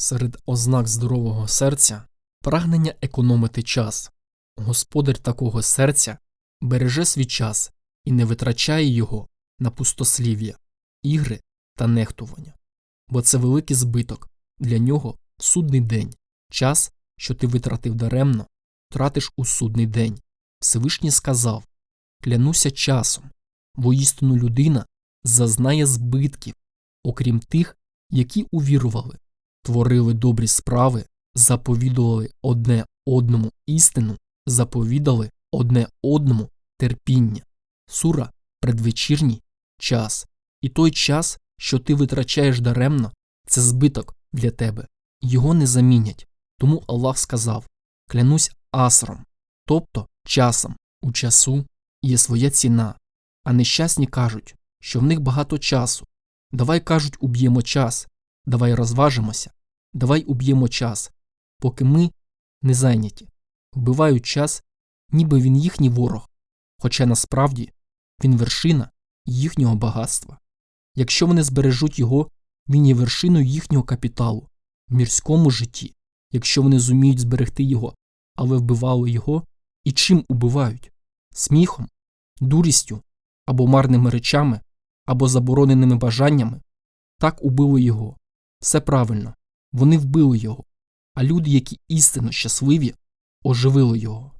Серед ознак здорового серця прагнення економити час. Господар такого серця береже свій час і не витрачає його на пустослів'я, ігри та нехтування. Бо це великий збиток для нього судний день, час, що ти витратив даремно, тратиш у судний день. Всевишній сказав Клянуся часом, воістину людина зазнає збитків, окрім тих, які увірували, творили добрі справи, заповідували одне одному істину, заповідали одне одному терпіння. Сура предвечірній час. І той час, що ти витрачаєш даремно, це збиток для тебе. Його не замінять. Тому Аллах сказав Клянусь асром, тобто часом, у часу є своя ціна, а нещасні кажуть, що в них багато часу. Давай кажуть, уб'ємо час, давай розважимося, давай уб'ємо час, поки ми не зайняті, вбивають час, ніби він їхній ворог, хоча насправді він вершина їхнього багатства. Якщо вони збережуть його, він є вершиною їхнього капіталу в мірському житті, якщо вони зуміють зберегти його, але вбивали його, і чим убивають? Сміхом, дурістю? Або марними речами, або забороненими бажаннями, так убили його. Все правильно, вони вбили його, а люди, які істинно щасливі, оживили його.